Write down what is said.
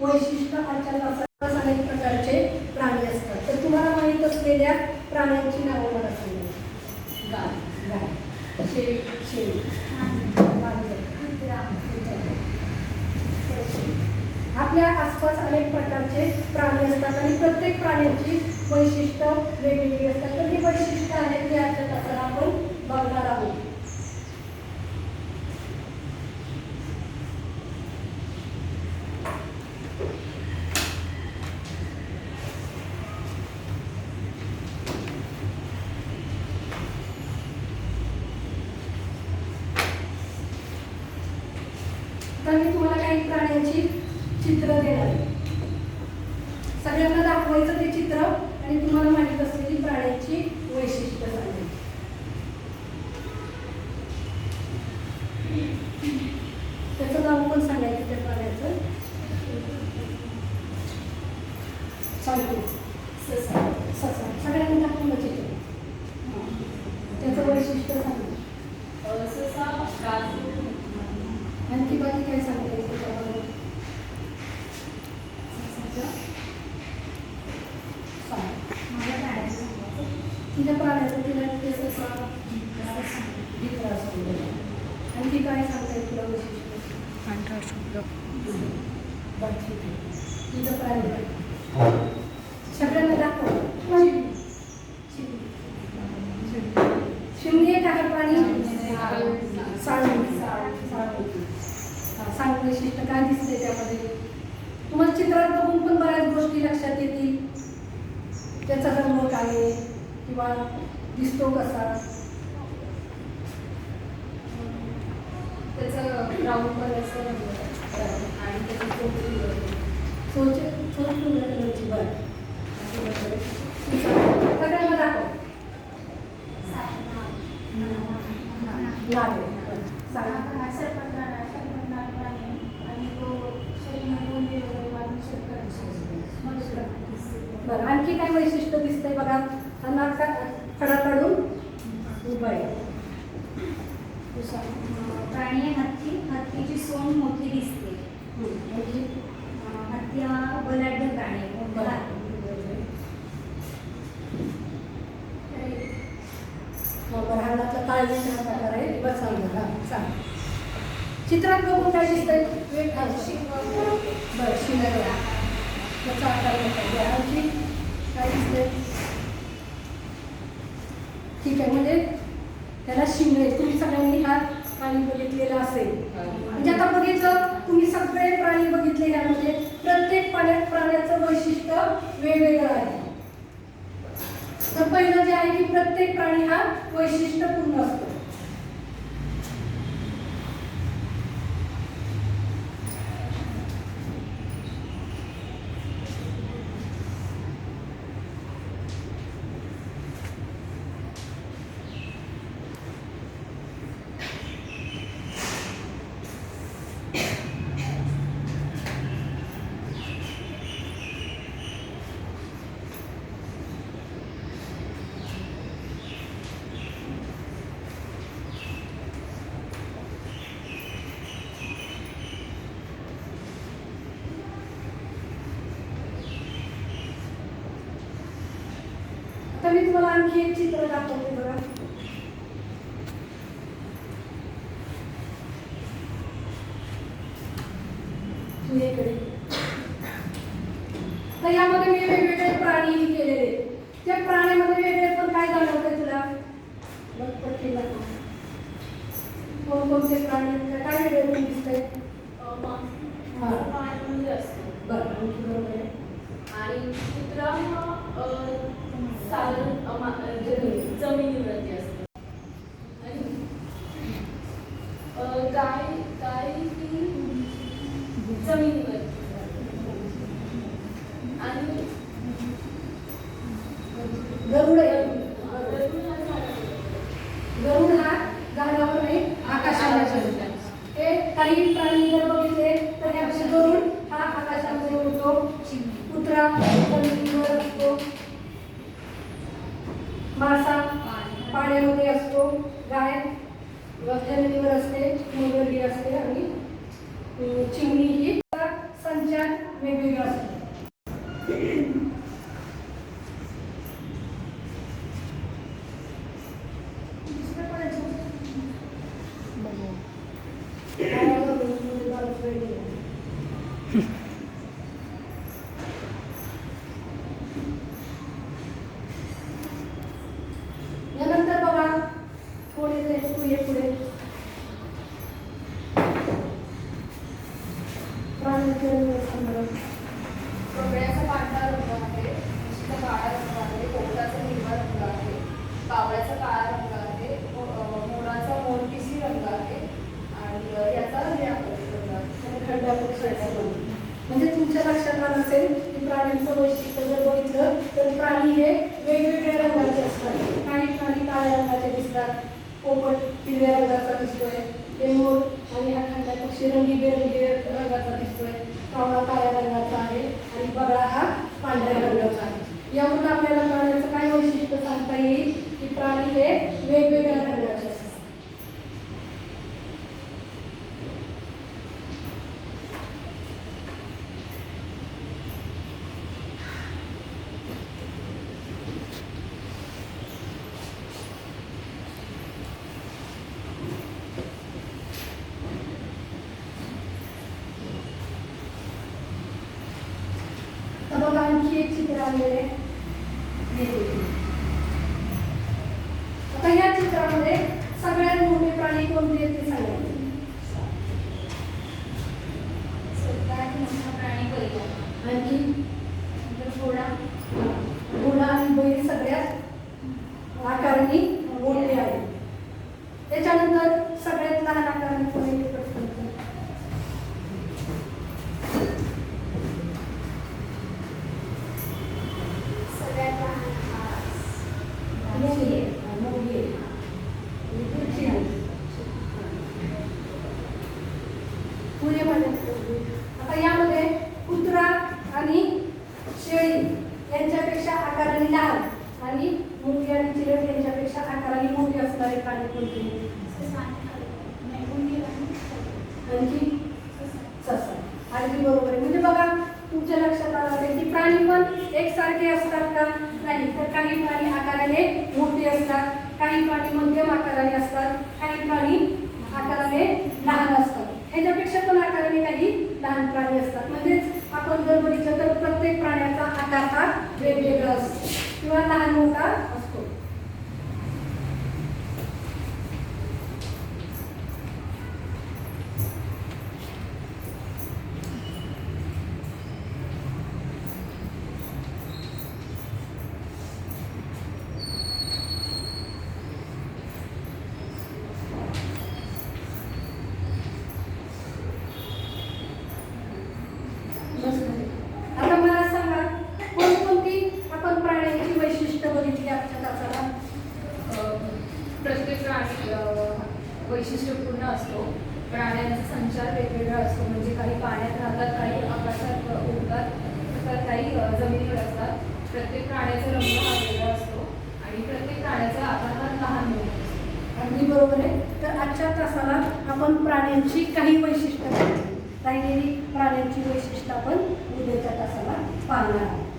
वैशिष्ट्य आजच्या तासात अनेक प्रकारचे प्राणी असतात. तर तुम्हाला माहीत असलेल्या प्राण्यांची नावं मला सांगा. गाय गाय. शेळी शेळी. आपल्या आसपास अनेक प्रकारचे प्राणी असतात आणि प्रत्येक प्राण्याची वैशिष्ट्य वेगवेगळी असतात. तर ही वैशिष्ट्य आहेत ते आजच्या तासाला आपण बघणार आहोत तर मी तुम्हाला काही प्राण्यांची चित्र देणार सगळ्यांना दाखवायचं ते चित्र आणि तुम्हाला माहीत असलेली प्राण्यांची वैशिष्ट्य सांगायची त्याचं नाव पण सांगायचं त्या प्राण्याचं सांगतो ससा ससा सगळ्यांना दाखवलं चित्र हां. त्याचं वैशिष्ट्य सांगा आणखी बाकी काय सांगता येईल त्याच्याबद्दल सांग. तिच्या प्राण्याचं तिला ते ससा भित्रा असतो आणखी काय सांगता येईल तुला वैशिष्ट्य पांढरा शुभ्र प्राणी आहे. सगळ्यांना दाखव. शिंदे एक आहे साळुंकी हा, सांग वैशिष्ट्य काय दिसते त्यामध्ये? तुम्हाला चित्रात बघून पण बऱ्याच गोष्टी लक्षात येतील. त्याचा रंग काय आहे? किंवा दिसतो कसा? त्याचं ब्राऊन कलरचं म्हणजे आणि त्याची चोपडी चोच चोच पिवळ्या कलरची बरं. सगळ्यांना दाखव. लाल बरं. आणखी काय वैशिष्ट्य दिसतंय बघा हा नाक का- खडा काढून उभा आहे तू सांग. प्राणी आहे हत्ती हत्तीची सोंड मोठी दिसते हं. आणखी अं, हत्ती हा बलाढ्य प्राणी आहे मोठा आहे. बरहाणातला ताळमेळ हा प्रकार आहे बरं सांग बरं हा सांग चित्रात बघून काय दिसतंय वेग हा, बरं त्याचा आकार आणखी ठीक आहे म्हणजे त्याला शिंग तुम्ही सगळ्यांनी हा प्राणी बघितलेला असेल. म्हणजे आता बघितलं तुम्ही सगळे प्राणी बघितले म्हणजे प्रत्येक पाण्यात प्राण्याचं वैशिष्ट्य वेगवेगळं आहे. तर पहिलं जे आहे की प्रत्येक प्राणी हा वैशिष्ट्यपूर्ण असतो. तुम्हाला आणखी एक चित्र दाखवते बघा. तर यामध्ये मी वेगवेगळे प्राणी केलेले. त्या प्राण्यामध्ये वेगळे पण काय जाणवतंय तुला. कोणकोणते प्राणी? काय वेगळे हा. असतो. बरं आणखी बरोबर आहे आणि कुत्रा साधारण अं, जमिनीवरती आणि गाय गाय ही जमिनीवरती आणि गरुड गरुड हा झाडावर. नाही आकाशावर हे काही प्राणी जर बघितले तर यामध्ये गरुड हा आकाशामध्ये उडतो. कुत्रा जमिनीवर असतो मासा पाण्यामध्ये असतो गाय जमिनीवर असते मगरही असते आणि चिमणी ही संचार वेगवेगळं असतं. दुसरं काय आहे? काय बघू, बरंच वेगळं आहे. यानंतर बघा पुढे ते पुढे पुढे प्राण्यांचे संग्रह. कपड्याचा पांढरा रंग आहे म्हशीचा काळा रंग आहे पोपटाचा हिरवा रंग आहे कावळ्याचा काळा रंग आहे मो- अं, मोराचा मोरपिसी रंग आहे आणि अं, याचा निळा रंग आहे आणि खंडा पक्षाचा रंग. म्हणजे तुमच्या लक्षात आलं असेल की प्राण्यांचं वैशिष्ट्य जर बघितलं तर प्राणी हे वेगवेगळ्या रंगाचे असतात. काही प्राणी काळ्या रंगाचे दिसतात. पोपट हिरव्या रंगाचा दिसतोय. बेमोर आणि ह्या खंडा पक्षी रंगीबेरंगी रंगाचा दिसतोय. कावळा काळ्या रंगाचा आहे आणि बगळा हा पांढऱ्या रंगाचा आहे. यावरून आपल्याला प्राण्याचं काय वैशिष्ट्य सांगता येईल? की प्राणी हे वेगवेगळ्या रंगाचे असतात तर बघा आणखी आता या चित्रामध्ये सगळ्यात मोठे प्राणी कोणते आहेत ते सांगा. सगळ्यात मोठा प्राणी आणखी? नंतर घोडा आणि बैल सगळ्यात आकाराने मोठे आहे त्याच्यानंतर सगळ्यात लहान आकाराने कोण येते प्रश्न सगळ्यात लहान माणूस. मोठी आहे. हा, मोठी आहे. आणि पुढची आहे. आता यामध्ये कुत्रा आणि शेळी यांच्यापेक्षा आकाराने लहान आणि मुंगी आणि चिरट यांच्यापेक्षा आकाराने मोठी असणारे प्राणी कोणते? आणखी? ससा. अगदी बरोबर आहे. म्हणजे बघा तुमच्या लक्षात आलं की प्राणी पण एकसारखे असतात का? नाही. तर काही प्राणी आकाराने मोठे असतात काही प्राणी मध्यम आकाराने असतात काही प्राणी आकाराने लहान असतात ह्याच्यापेक्षा पण आकाराने काही लहान प्राणी असतात. म्हणजेच आपण जर बघितलं तर प्रत्येक प्राण्याचा आकार हा वेगवेगळा असतो. किंवा लहान मोठा असतो बस झालं. आता मला सांगा कोणकोणती आपण प्राण्यांची वैशिष्ट्य बघितली आजच्या तासाला अं, प्रत्येक प्राणी अं, वैशिष्ट्यपूर्ण असतो. प्राण्यांचा संचार वेगवेगळा असतो. म्हणजे काही पाण्यात राहतात काही आकाशात उडतात तर काही जमिनीवर असतात. प्रत्येक प्राण्याचा रंग हा वेगळा असतो आणि प्रत्येक प्राण्याचा आकार हा लहान मिळतो अगदी बरोबर आहे. तर आजच्या तासाला आपण प्राण्यांची काही वैशिष्ट्य काही राहिलेली प्राण्यांची वैशिष्ट्य आपण उद्याच्या तासाला पाहणार आहोत.